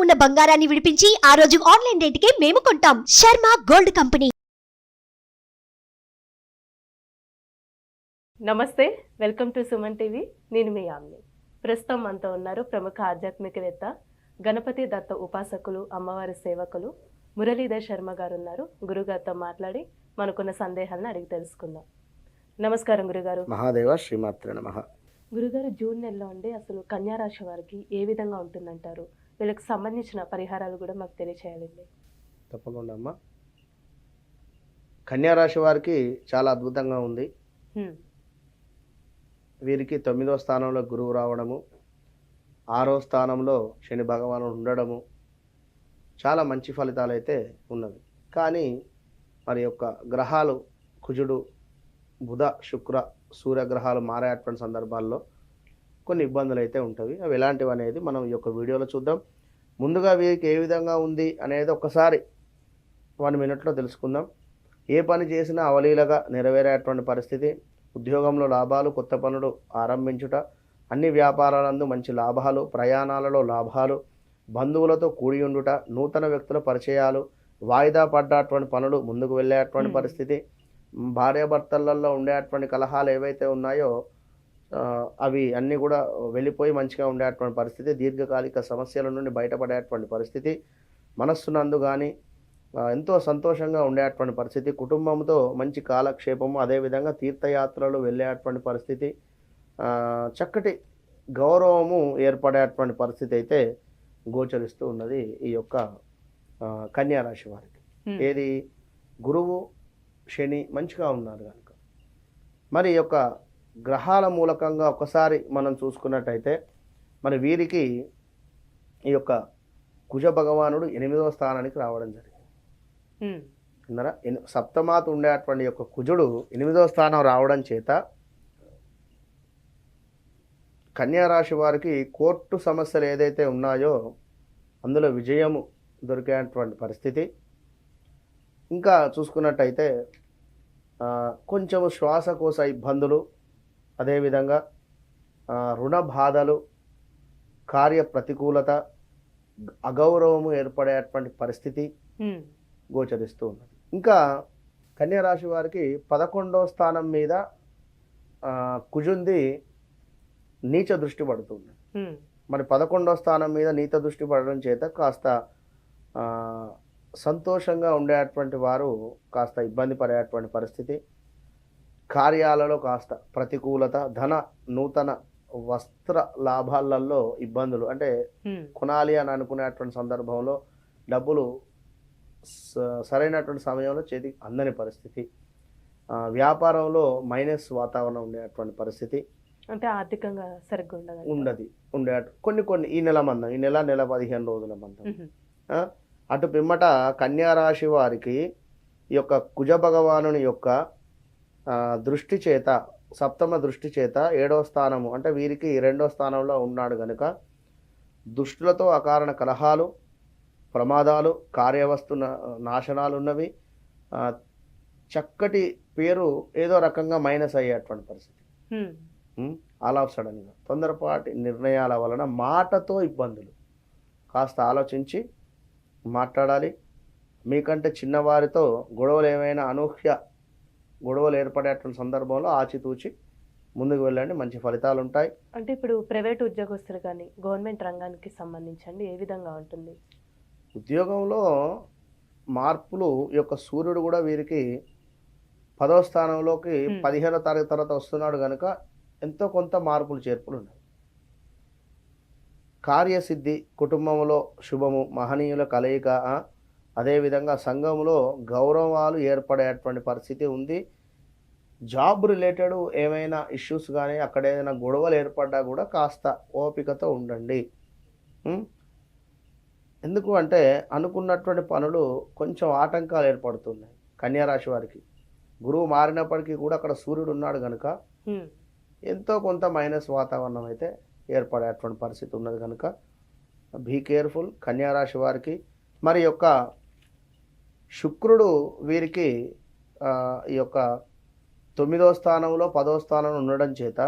ఉన్న బంగారాన్ని విడిపించి ఆ రోజు ఆన్లైన్ రేటుకే మేము కొంటాం. Sharma gold company. నమస్తే వెల్కమ్ టు సుమన్ టీవీ. నేను మీ ఆమ్ని. ప్రస్తుతం మనతో ఉన్నారు ప్రముఖ ఆధ్యాత్మికవేత్త గణపతి దత్త ఉపాసకులు అమ్మవారి సేవకులు మురళీధర్ శర్మ గారు ఉన్నారు గురుగారితో మాట్లాడి మనకున్న సందేహాలను అడిగి తెలుసుకుందాం. నమస్కారం గురుగారు. మహాదేవ శ్రీమాత్ర నమ. గురుగారు జూన్ నెలలో ఉండి అసలు కన్యా రాశి వారికి ఏ విధంగా ఉంటుందంటారు? వీళ్ళకి సంబంధించిన పరిహారాలు కూడా మాకు తెలియచేయాలండి. తప్పకుండా అమ్మా. కన్యారాశి వారికి చాలా అద్భుతంగా ఉంది. వీరికి తొమ్మిదో స్థానంలో గురువు రావడము ఆరో స్థానంలో శని భగవానుడు ఉండడము చాలా మంచి ఫలితాలు అయితే ఉన్నవి. కానీ మరి యొక్క గ్రహాలు కుజుడు బుధ శుక్ర సూర్యగ్రహాలు మారేటువంటి సందర్భాల్లో కొన్ని ఇబ్బందులు అయితే ఉంటాయి అవి ఎలాంటివి అనేది మనం ఈ యొక్క వీడియోలో చూద్దాం. ముందుగా వీరికి ఏ విధంగా ఉంది అనేది ఒకసారి వన్ మినిట్లో తెలుసుకుందాం. ఏ పని చేసినా అవలీలగా నెరవేరేటువంటి పరిస్థితి. ఉద్యోగంలో లాభాలు కొత్త పనులు ఆరంభించుట అన్ని వ్యాపారాలందు మంచి లాభాలు ప్రయాణాలలో లాభాలు బంధువులతో కూడి ఉండుట నూతన వ్యక్తుల పరిచయాలు వాయిదా పడ్డటువంటి పనులు ముందుకు వెళ్ళేటువంటి. పరిస్థితి. భార్యాభర్తలలో ఉండేటువంటి కలహాలు ఏవైతే ఉన్నాయో అవి అన్నీ కూడా వెళ్ళిపోయి మంచిగా ఉండేటువంటి పరిస్థితి దీర్ఘకాలిక సమస్యల నుండి బయటపడేటువంటి పరిస్థితి మనస్సునందు కానీ ఎంతో సంతోషంగా ఉండేటువంటి పరిస్థితి కుటుంబంతో మంచి కాలక్షేపము అదేవిధంగా తీర్థయాత్రలు వెళ్ళేటువంటి పరిస్థితి చక్కటి గౌరవము ఏర్పడేటువంటి పరిస్థితి అయితే గోచరిస్తూ ఉన్నది ఈ యొక్క ఆ, కన్యా రాశి వారికి ఏది? గురువు శని మంచిగా ఉన్నారు కనుక. మరి యొక్క గ్రహాల మూలకంగా ఒకసారి మనం చూసుకున్నట్టయితే మరి వీరికి ఈ యొక్క కుజ భగవానుడు ఎనిమిదవ స్థానానికి రావడం జరిగింది. ఎని- సప్తమాత ఉండేటువంటి యొక్క కుజుడు ఎనిమిదవ స్థానం రావడం చేత కన్యా రాశి వారికి కోర్టు సమస్యలు ఏదైతే ఉన్నాయో అందులో విజయము దొరికేటువంటి పరిస్థితి. ఇంకా చూసుకున్నట్టయితే కొంచెం శ్వాసకోశ ఇబ్బందులు అదేవిధంగా రుణ బాధలు కార్య ప్రతికూలత అగౌరవము ఏర్పడేటువంటి పరిస్థితి గోచరిస్తూ ఉన్నది. ఇంకా కన్యా రాశి వారికి పదకొండవ స్థానం మీద కుజుంది నీచ దృష్టి పడుతుంది మరి పదకొండవ స్థానం మీద నీత దృష్టి పడడం చేత కాస్త సంతోషంగా ఉండేటువంటి వారు కాస్త ఇబ్బంది పడేటువంటి పరిస్థితి. కార్యాలలో కాస్త ప్రతికూలత ధన నూతన వస్త్ర లాభాలలో ఇబ్బందులు. అంటే కొనాలి అని అనుకునేటువంటి సందర్భంలో డబ్బులు స- సరైనటువంటి సమయంలో చేతికి అందని పరిస్థితి. వ్యాపారంలో మైనస్ వాతావరణం ఉండేటువంటి పరిస్థితి. అంటే ఆర్థికంగా సరిగ్గా ఉండదు ఉండదు. ఉండే కొన్ని కొన్ని ఈ నెల మందం ఈ నెల నెల పదిహేను రోజుల మందం. అటు పిమ్మట కన్యా రాశి వారికి ఈ యొక్క కుజ భగవానుని యొక్క దృష్టి చేత సప్తమ దృష్టి చేత ఏడవ స్థానము అంటే వీరికి రెండవ స్థానంలో ఉన్నాడు కనుక దుష్టులతో అకారణ కలహాలు ప్రమాదాలు కార్యవస్తు నాశనాలు ఉన్నవి చక్కటి పేరు ఏదో రకంగా మైనస్ అయ్యేటువంటి పరిస్థితి. ఆల్ ఆఫ్ సడన్గా తొందరపాటి నిర్ణయాల వలన మాటతో ఇబ్బందులు. కాస్త ఆలోచించి మాట్లాడాలి. మీకంటే చిన్నవారితో గొడవలు ఏమైనా అనూహ్య గొడవలు ఏర్పడేటువంటి సందర్భంలో ఆచితూచి ముందుకు వెళ్ళండి. మంచి ఫలితాలు ఉంటాయి అంటే ఇప్పుడు ప్రైవేట్ ఉద్యోగస్తులు కానీ గవర్నమెంట్ రంగానికి సంబంధించండి ఏ విధంగా ఉంటుంది? ఉద్యోగంలో మార్పులు యొక్క సూర్యుడు కూడా వీరికి పదవ స్థానంలోకి. పదిహేనో తారీఖు తర్వాత వస్తున్నాడు కనుక ఎంతో కొంత మార్పులు చేర్పులు ఉన్నాయి కార్యసిద్ధి కుటుంబంలో శుభము మహనీయుల కలయిక అదేవిధంగా సంఘంలో గౌరవాలు ఏర్పడేటువంటి పరిస్థితి ఉంది. జాబ్ రిలేటెడ్ ఏమైనా ఇష్యూస్ కానీ అక్కడ ఏదైనా గొడవలు ఏర్పడ్డా కూడా కాస్త ఓపికతో ఉండండి? ఎందుకు అంటే అనుకున్నటువంటి పనులు కొంచెం ఆటంకాలు ఏర్పడుతున్నాయి కన్యారాశి వారికి. గురువు మారినప్పటికీ కూడా అక్కడ సూర్యుడు ఉన్నాడు కనుక ఎంతో కొంత మైనస్ వాతావరణం అయితే ఏర్పడేటువంటి పరిస్థితి ఉన్నది కనుక బీ కేర్ఫుల్ కన్యారాశి వారికి మరి యొక్క శుక్రుడు వీరికి ఈ యొక్క తొమ్మిదో స్థానంలో పదో స్థానంలో ఉండడం చేత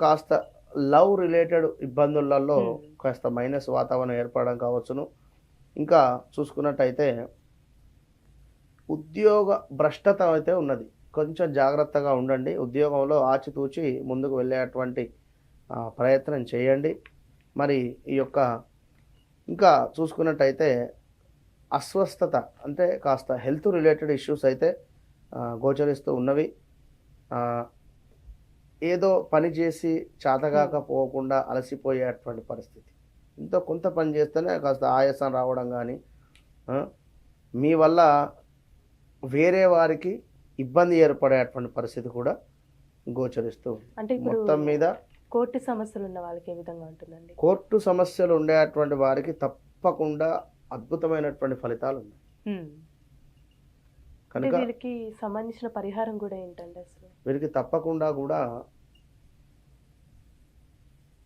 కాస్త లవ్ రిలేటెడ్ ఇబ్బందులలో Hmm. కాస్త మైనస్ వాతావరణం ఏర్పడడం కావచ్చును. ఇంకా చూసుకున్నట్టయితే ఉద్యోగ భ్రష్టత అయితే ఉన్నది. కొంచెం జాగ్రత్తగా ఉండండి. ఉద్యోగంలో ఆచితూచి ముందుకు వెళ్ళేటువంటి ప్రయత్నం చేయండి. మరి ఈ యొక్క ఇంకా చూసుకున్నట్టయితే అస్వస్థత అంటే కాస్త హెల్త్ రిలేటెడ్ ఇష్యూస్ అయితే గోచరిస్తూ ఉన్నవి. ఏదో పని చేసి చేతగాక పోకుండా అలసిపోయేటువంటి పరిస్థితి. ఎంతో కొంత పని చేస్తేనే కాస్త ఆయాసం రావడం కానీ మీ వల్ల వేరే వారికి ఇబ్బంది ఏర్పడేటువంటి పరిస్థితి కూడా గోచరిస్తూ మొత్తం మీద కోర్టు సమస్యలు ఉన్న వాళ్ళకి ఏ విధంగా ఉంటుందండి? కోర్టు సమస్యలు ఉండేటువంటి వారికి తప్పకుండా అద్భుతమైనటువంటి ఫలితాలు ఉన్నాయి. కనుక వీళ్ళకి సంబంధించిన పరిహారం కూడా ఏంటండి అసలు? వీరికి తప్పకుండా కూడా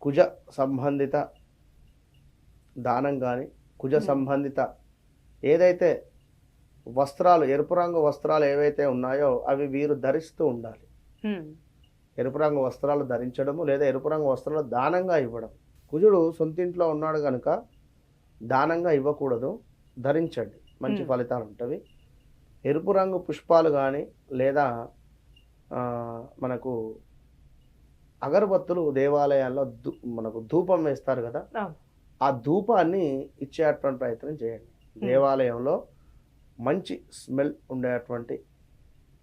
కుజ సంబంధిత దానం కానీ కుజ. సంబంధిత ఏదైతే వస్త్రాలు ఎరుపు రంగు వస్త్రాలు ఏవైతే ఉన్నాయో అవి వీరు ధరిస్తూ ఉండాలి. ఎరుపు రంగు వస్త్రాలు ధరించడము లేదా ఎరుపు రంగు వస్త్రాలు దానంగా ఇవ్వడం. కుజుడు సొంతింట్లో ఉన్నాడు కనుక దానంగా ఇవ్వకూడదు. ధరించండి. మంచి. ఫలితాలు ఉంటవి. ఎరుపు రంగు పుష్పాలు కానీ లేదా మనకు అగరబత్తులు దేవాలయాల్లో మనకు ధూపం వేస్తారు కదా. ఆ ధూపాన్ని ఇచ్చేటువంటి ప్రయత్నం చేయండి. దేవాలయంలో మంచి స్మెల్ ఉండేటువంటి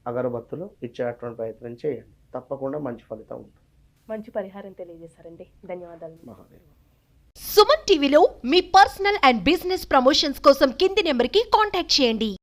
అగరబత్తులు ఇచ్చేటువంటి ప్రయత్నం చేయండి. తప్పకుండా మంచి ఫలితం ఉంటుంది. మంచి పరిహారం తెలియజేశారండి. ధన్యవాదాలు. మహాదేవ. సుమన్ టీవీలో మీ పర్సనల్ అండ్ బిజినెస్ ప్రమోషన్స్ కోసం కింది నెంబర్కి కాంటాక్ట్ చేయండి.